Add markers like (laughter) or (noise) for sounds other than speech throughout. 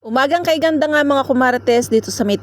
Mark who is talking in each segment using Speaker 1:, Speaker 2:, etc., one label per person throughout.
Speaker 1: Umagang kay ganda nga mga kumarites dito sa may.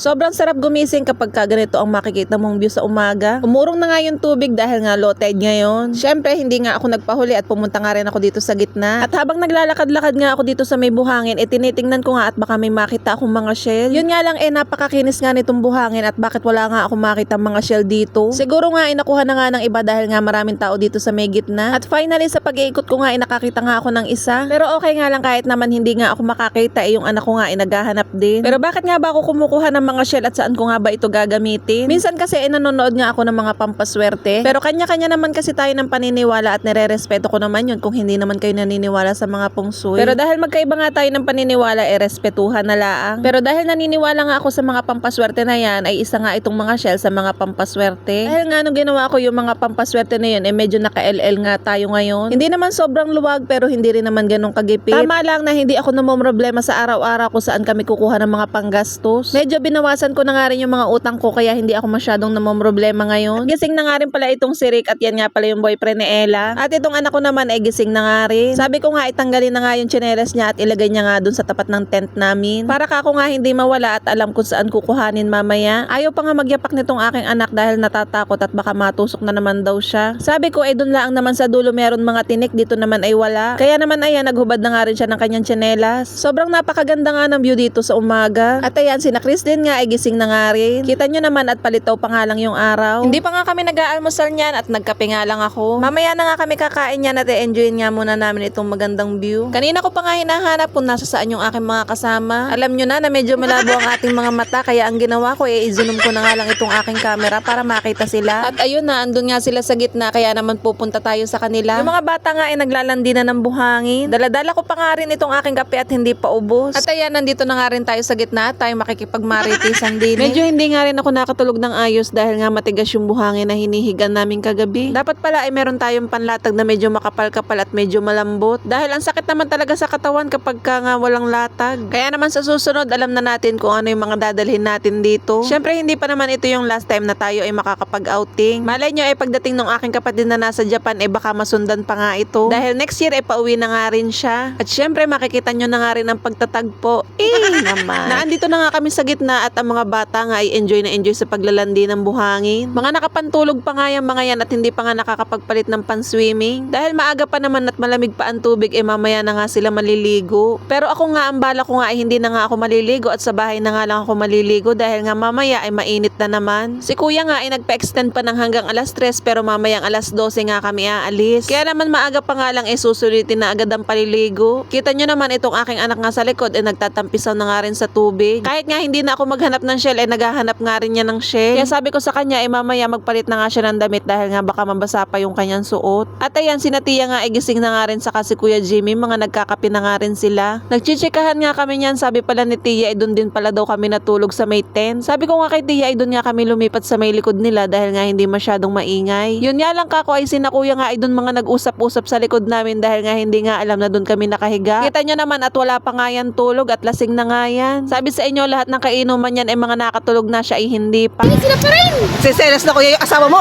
Speaker 1: Sobrang sarap gumising kapag ka ganito ang makikita mong view sa umaga. Umurong na nga yung tubig dahil nga low tide ngayon. Syempre, hindi nga ako nagpahuli at pumunta nga rin ako dito sa gitna. At habang naglalakad-lakad nga ako dito sa may buhangin, eh tinitingnan ko nga at baka may makita akong mga shell. Yun nga lang eh napakakinis nga nitong buhangin at bakit wala nga ako makita mga shell dito. Siguro nga inakuha na nga ng iba dahil nga maraming tao dito sa may gitna. At finally sa pag-iikot ko nga eh nakakita nga ako ng isa. Pero okay nga lang kahit naman hindi nga ako makakita eh yung anak ko nga ay naghahanap din. Pero bakit nga ba ako kumukuha ng mga shell at saan ko nga ba ito gagamitin? Minsan kasi eh nanonood nga ako ng mga pampaswerte. Pero kanya-kanya naman kasi tayo ng paniniwala at nire-respeto ko naman yun kung hindi naman kayo naniniwala sa mga pungsoy. Pero dahil magkaiba nga tayo ng paniniwala, eh respetuhan na laang. Pero dahil naniniwala nga ako sa mga pampaswerte na yan, ay isa nga itong mga shell sa mga pampaswerte. Dahil nga nung ginawa ko yung mga pampaswerte na yun, eh medyo naka-LL nga tayo ngayon. Hindi naman sobrang luwag pero hindi rin naman ganong kagipit. Tama lang na hindi ako namomroblema sa araw-araw kung saan kami kukuha ng mga panggastos. Medyo binawasan ko na nga rin yung mga utang ko kaya hindi ako masyadong namomroblema ngayon. Gising na nga rin pala itong si Rick at yan nga pala yung boyfriend ni Ella. At itong anak ko naman ay gising na nga rin. Sabi ko nga itanggalin na nga yung tsinelas niya at ilagay niya nga dun sa tapat ng tent namin. Para ka ako nga hindi mawala at alam kung saan kukuhanin mamaya. Ayaw pa nga magyapak nitong aking anak dahil natatakot at baka matusok na naman daw siya. Sabi ko eh dun lang naman sa dulo meron mga tinik dito naman ay wala. Kaya naman ayan naghubad na nga rin siya ng kanyang tsinelas. Sobrang napakaganda nga ng view dito sa umaga. At ayan sina Chris din nga ay gising na nga rin. Kita nyo naman at palitaw pa nga lang yung araw. Hindi pa nga kami nag-aalmusal niyan at nagkape nga lang ako. Mamaya na nga kami kakain yan at i-enjoyin nga muna namin itong magandang view. Kanina ko pa nga hinahanap kung nasa saan yung aking mga kasama. Alam nyo na na medyo malabo ang ating mga mata kaya ang ginawa ko eh i-zoom ko na nga lang itong aking camera para makita sila. At ayun na, andun nga sila sa gitna kaya naman pupunta tayo sa kanila. Yung mga bata nga ay naglalandi na ng buhangin. Daladala ko pa nga rin itong aking kape at hindi pa ubos. At ayan, nandito na nga rin tayo sa gitna tayo makikipagmaritisan din. Medyo hindi nga rin ako nakatulog ng ayos dahil nga matigas yung buhangin na hinihigan namin kagabi. Dapat pala ay meron tayong panlatag na medyo makapal-kapal at medyo malambot. Dahil ang sakit naman talaga sa katawan kapag ka nga walang latag. Kaya naman sa susunod, alam na natin kung ano yung mga dadalhin natin dito. Syempre, hindi pa naman ito yung last time na tayo ay makakapag-outing. Malay nyo ay pagdating ng aking kapatid na nasa Japan, eh baka masundan pa nga ito. Dahil next year, eh pauwi na nga rin siya. At syempre, makikita nyo na nga rin ang pagtatagpo. Eh, (laughs) naman. Naandito na nga kami sa gitna at ang mga bata nga ay enjoy na enjoy sa paglalandi ng buhangin. Mga nakapantulog pa nga yung mga yan at hindi pa nga nakakapagpalit ng pan-swimming. Dahil maaga pa naman at malamig pa ang tubig, eh mamaya na nga sila maliligo. Pero ako nga, ang bala ko nga ay hindi na nga ako maliligo at sa bahay na nga lang ako maliligo dahil nga mamaya ay mainit na naman. Si kuya nga ay nagpa-extend pa ng hanggang alas 3 pero mamayang alas 12 nga kami aalis. Kaya naman maaga pa nga lang eh susulitin na agad ang paliligo. Kita nyo naman itong aking anak nga sa likod eh nagtatampisaw na nga rin sa tubig. Kahit nga hindi na ako maghanap ng shell eh naghahanap nga rin niya ng shell. Kaya sabi ko sa kanya eh mamaya magpalit na nga siya ng damit dahil nga baka mabasa pa yung kanyang suot. At ayan sinatiya nga eh gising na nga rin sa kasi Kuya Jimmy mga nagkakape na nga rin sila. Nagchichikahan nga kami niyan sabi pala ni Tia eh doon din pala daw kami natulog sa may tent. Sabi ko nga kay Tia ay doon nga kami lumipat sa may likod nila dahil nga hindi masyadong maingay. Yun nga lang kako ay sina kuya nga ay doon mga nag-usap-usap sa likod namin dahil nga hindi nga alam na doon kami nakahiga. Kita nyo naman at wala pa nga yan tulog at lasing na nga yan. Sabi sa inyo lahat ng kainuman yan ay mga nakatulog na siya ay hindi pa.
Speaker 2: Sila pa rin!
Speaker 1: Siselos na kuya yung asawa mo.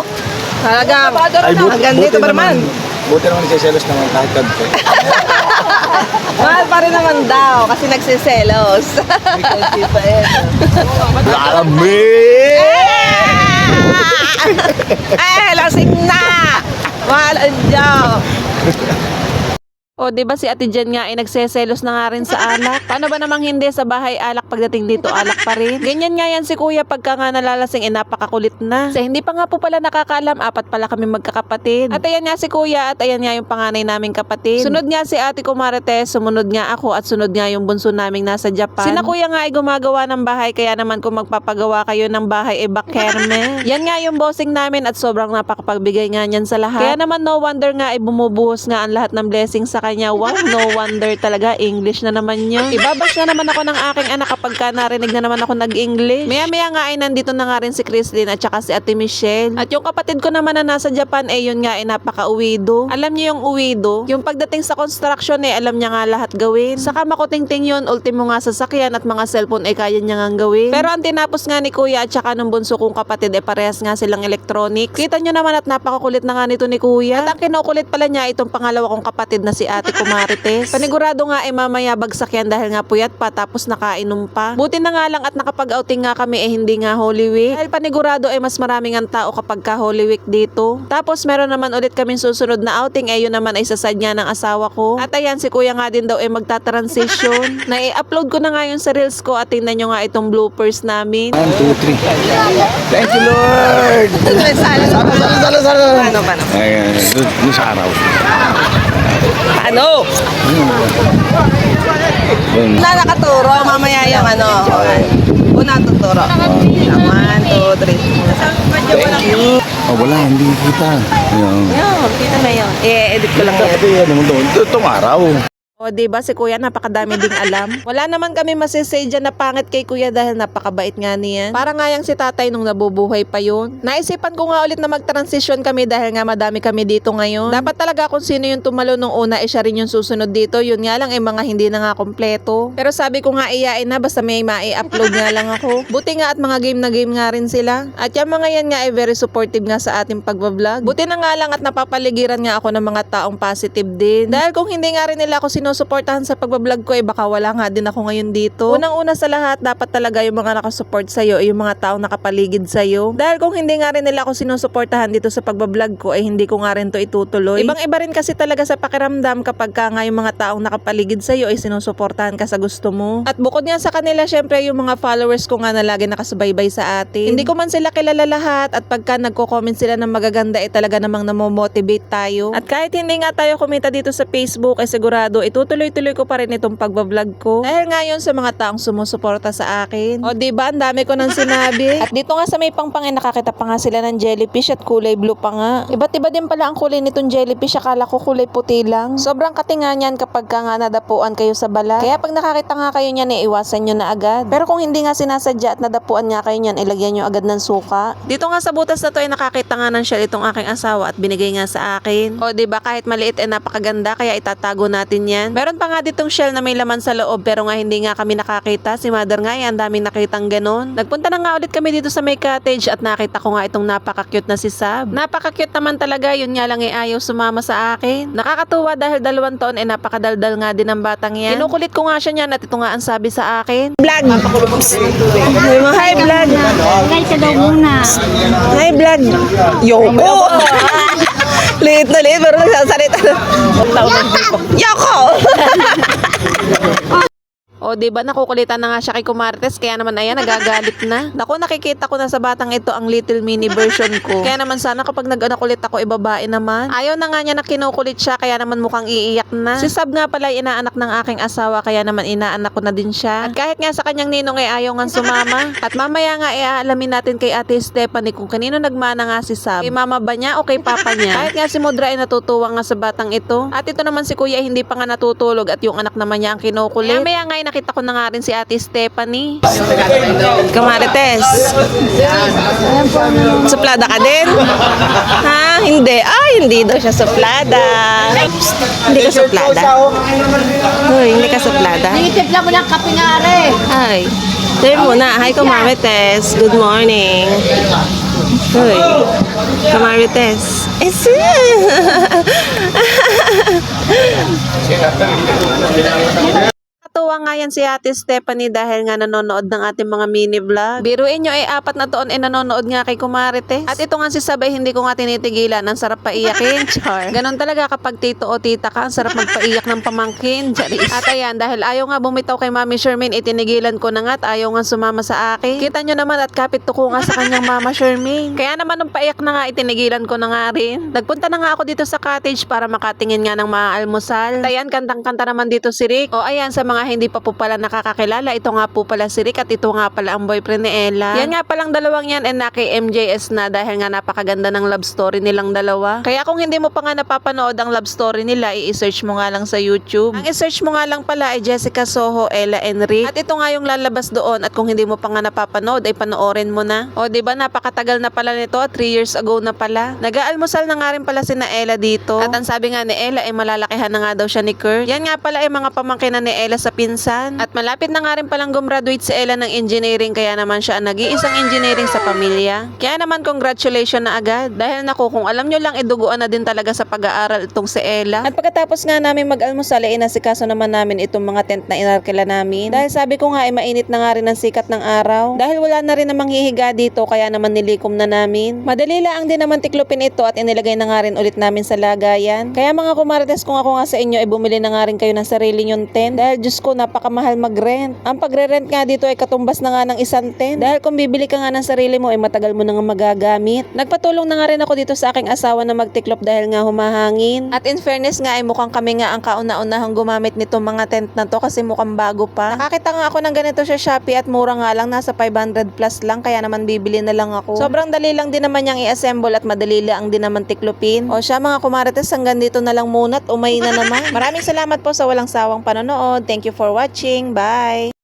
Speaker 1: Talaga.
Speaker 3: Ay, buti,
Speaker 1: Hanggang
Speaker 3: buti
Speaker 1: dito ba naman?
Speaker 3: Buti naman nagsiselos naman kahit kadto. (laughs)
Speaker 1: Mahal pa rin naman daw kasi nagsiselos.
Speaker 3: Lami! (laughs)
Speaker 1: eh, lasing na! Mahal ang Diyo. (laughs) O, di ba si Ate Jen nga ay nagseselos na nga rin sa (laughs) alak? Paano ba namang hindi sa bahay alak pagdating dito alak pa rin? Ganyan nga yan si Kuya pagka nga nalalasing eh napakakulit na. Sa hindi pa nga po pala nakakaalam, apat pala kami magkakapatid. At ayan nga si Kuya at ayan nga yung panganay naming kapatid. Sunod nga si Ate Kumarites, sumunod nga ako at sunod nga yung bunso naming nasa Japan. Sina Kuya nga ay gumagawa ng bahay kaya naman kung magpapagawa kayo ng bahay eh bakerme. (laughs) yan nga yung bossing namin at sobrang napakapagbigay nga niyan sa lahat. Kaya naman no wonder nga ay bumubuhos nga ang lahat ng blessings sa kanya. Wow, no wonder talaga. English na naman yun. Ibabash na naman ako ng aking anak kapag ka narinig na naman ako nag-English. Maya-maya nga ay nandito na nga rin si Chrislyn at saka si Ate Michelle. At yung kapatid ko naman na nasa Japan, eh yun nga ay napaka-uwido. Alam niyo yung uwido? Yung pagdating sa construction eh, alam niya nga lahat gawin. Saka makutingting yun, ultimo nga sasakyan at mga cellphone ay kaya niya nga gawin. Pero ang tinapos nga ni Kuya at saka ng bunso kong kapatid eh parehas nga silang electronics. Kita nyo naman at napakakulit na nga nito ni Kuya. At ang kinukulit pala niya itong pangalawa kong kapatid na si Ate Kumarites. Panigurado nga ay mamaya bagsak yan dahil nga puyat pa tapos nakainom pa. Buti na nga lang at nakapag-outing nga kami eh hindi nga Holy Week. Dahil panigurado ay mas maraming ang tao kapag ka Holy Week dito. Tapos meron naman ulit kaming susunod na outing eh yun naman ay sasad niya ng asawa ko. At ayan si Kuya nga din daw ay magta-transition. na i-upload ko na nga yun sa reels ko at tingnan nyo nga itong bloopers namin.
Speaker 3: One, two, three. Thank you, Lord! Sala, sala, sala, sala!
Speaker 2: Ano ba?
Speaker 3: Ayan, doon doon sa araw.
Speaker 2: Paano?
Speaker 3: Doon.
Speaker 2: Na nakaturo, mamaya yung ano. Una tuturo. One, two, three.
Speaker 3: Thank you. Oh, wala, hindi kita. Ayan.
Speaker 2: Yun, kita na yun. I-edit ko lang yun.
Speaker 3: Ito yan naman doon. Ito, itong araw.
Speaker 1: O, ba si Kuya napakadami ding alam. (laughs) Wala naman kami masisay dyan na pangit kay Kuya dahil napakabait nga niyan. Para nga yang si tatay nung nabubuhay pa yun. Naisipan ko nga ulit na mag-transition kami dahil nga madami kami dito ngayon. Dapat talaga kung sino yung tumalo nung una, eh siya rin yung susunod dito. Yun nga lang, eh mga hindi na nga kompleto. Pero sabi ko nga iyain na basta may mai-upload nga lang ako. (laughs) Buti nga at mga game na game nga rin sila. At yung mga yan nga ay very supportive nga sa ating pagbablog. Buti na nga lang at napapaligiran nga ako ng mga taong positive din. Dahil kung hindi nga rin nila ako sinusuportahan sa pagbablog ko, eh baka wala nga din ako ngayon dito. Unang-una sa lahat, dapat talaga yung mga nakasupport sa'yo, eh, yung mga taong nakapaligid sa'yo. Dahil kung hindi nga rin nila ako sinusuportahan dito sa pagbablog ko, eh hindi ko nga rin to itutuloy. Ibang iba rin kasi talaga sa pakiramdam kapag ka nga yung mga taong nakapaligid sa'yo, ay sinusuportahan ka sa gusto mo. At bukod nga sa kanila, syempre yung mga followers ko nga na lagi nakasubaybay sa atin. Hindi ko man sila kilala lahat at pagka nagko-comment sila ng magaganda, eh talaga namang namomotivate tayo. At kahit hindi nga tayo kumita dito sa Facebook, eh sigurado itutuloy-tuloy ko pa rin itong pagbablog ko. Dahil nga yun sa mga taong sumusuporta sa akin. O di ba ang dami ko nang sinabi. (laughs) At dito nga sa may pangpangin nakakita pa nga sila ng jellyfish at kulay blue pa nga. Iba't iba din pala ang kulay nitong jellyfish. Akala ko kulay puti lang. Sobrang katinga niyan kapag ka nga nadapuan kayo sa balat. Kaya pag nakakita nga kayo niyan, eh, iwasan nyo na agad. Pero kung hindi nga sinasadya at nadapuan nga kayo niyan, ilagyan nyo agad ng suka. Dito nga sa butas na to ay nakakita nga ng shell itong aking asawa at binigay nga sa akin. O di ba kahit maliit ay napakaganda kaya itatago natin yan. Meron pa nga ditong shell na may laman sa loob pero nga hindi nga kami nakakita. Si mother nga yan, daming nakitang ganon. Nagpunta na nga ulit kami dito sa may cottage at nakita ko nga itong napaka-cute na si Sab. Napaka-cute naman talaga, yun nga lang ay ayaw sumama sa akin. Nakakatuwa dahil dalawang taon ay napakadaldal nga din ng batang yan. Kinukulit ko nga siya niyan at ito nga ang sabi sa akin. Vlog! Hi vlog!
Speaker 4: Guys, ka daw muna.
Speaker 1: Hi vlog! Yoko! (laughs) liit na liit pero nagsasalita na. Yoko! O, di ba nakukulitan na nga siya kay Kumartes, kaya naman ayan, nagagalit na. (laughs) Naku, nakikita ko na sa batang ito ang little mini version ko. Kaya naman sana kapag nag-anakulit ako, ibabae naman. Ayaw na nga niya na kinukulit siya, kaya naman mukhang iiyak na. Si Sab nga pala inaanak ng aking asawa, kaya naman inaanak ko na din siya. At kahit nga sa kanyang ninong ay ayaw nga sumama. (laughs) At mamaya nga iaalamin natin kay ate Stephanie kung kanino nagmana nga si Sab. Kay mama ba niya o kay papa niya? (laughs) kahit nga si Mudra ay natutuwa nga sa batang ito. At ito naman si kuya hindi pa nga natutulog at yung anak naman niya ang kinukulit. Maya nga ay nakita ko na nga rin si ate Stephanie. Kamarites. Suplada ka din? Ha? Hindi. Ay, hindi daw siya suplada. Hindi ka suplada? Hoy, hindi ka suplada?
Speaker 4: Nangitip lang mo ng kape nga are.
Speaker 1: Hi. Sabi muna, hi Kamarites. Good morning. Hoy, Kamarites. Esi! (laughs) Natuwa nga yan si Ate Stephanie dahil nga nanonood ng ating mga mini vlog. Biruin nyo ay apat na taon ay nanonood nga kay Kumarites. At ito nga si Sabay hindi ko nga tinitigilan. Ang sarap paiyakin, (laughs) char. Ganon talaga kapag tito o tita ka, ang sarap magpaiyak ng pamangkin. Charis. At ayan, dahil ayaw nga bumitaw kay Mami Shermin, itinigilan ko na nga at ayaw nga sumama sa akin. Kita nyo naman at kapit tuko nga sa kanyang Mama Shermin. Kaya naman nung paiyak na nga, itinigilan ko na nga rin. Nagpunta na nga ako dito sa cottage para makatingin nga ng mga almusal. At ayan, kantang-kanta naman dito si Rick. O ayan, sa mga hindi pa po pala nakakakilala, ito nga po pala si Rick at ito nga pala ang boyfriend ni Ella. Yan nga palang dalawang yan and na kay MJS na dahil nga napakaganda ng love story nilang dalawa. Kaya kung hindi mo pa nga napapanood ang love story nila, i-search mo nga lang sa YouTube. Ang i-search mo nga lang pala ay Jessica Soho, Ella and Rick. At ito nga yung lalabas doon at kung hindi mo pa nga napapanood ay panoorin mo na. O ba napakatagal na pala nito, 3 years ago na pala. Nag-aalmusal na nga rin pala si na Ella dito. At ang sabi nga ni Ella ay malalakihan na nga daw siya ni Kurt. Yan nga pala ay mga pamangkin na ni Ella sa pinsan. At malapit na nga rin palang gumraduate si Ella ng engineering kaya naman siya ang nag-iisang engineering sa pamilya. Kaya naman congratulations na agad. Dahil naku kung alam nyo lang iduguan na din talaga sa pag-aaral itong si Ella. At pagkatapos nga namin mag-almusal ay inasikaso naman namin itong mga tent na inarkila namin. Dahil sabi ko nga ay mainit na nga rin ang sikat ng araw. Dahil wala na rin namang hihiga dito kaya naman nilikom na namin. Madali lang din naman tiklopin ito at inilagay na nga rin ulit namin sa lagayan. Kaya mga kumarites kung ako nga sa inyo ay bumili na nga rin kayo ng sarili nyong tent. Dahil Diyos ko napakamahal mag-rent. Ang pagre-rent nga dito ay katumbas na nga ng isang tent. Dahil kung bibili ka nga ng sarili mo ay matagal mo na nga magagamit. Nagpatulong na nga rin ako dito sa aking asawa na magtiklop dahil nga humahangin. At in fairness nga ay mukhang kami nga ang kauna-unahang gumamit nitong mga tent na to kasi mukhang bago pa. Nakakita nga ako ng ganito sa Shopee at mura nga lang nasa 500 plus lang kaya naman bibili na lang ako. Sobrang dali lang din naman niyang i-assemble at madali lang din naman tiklopin. O siya mga kumarites hanggang dito na lang muna at umay na naman. (laughs) Maraming salamat po sa walang sawang panonood. Thank you for watching. Bye!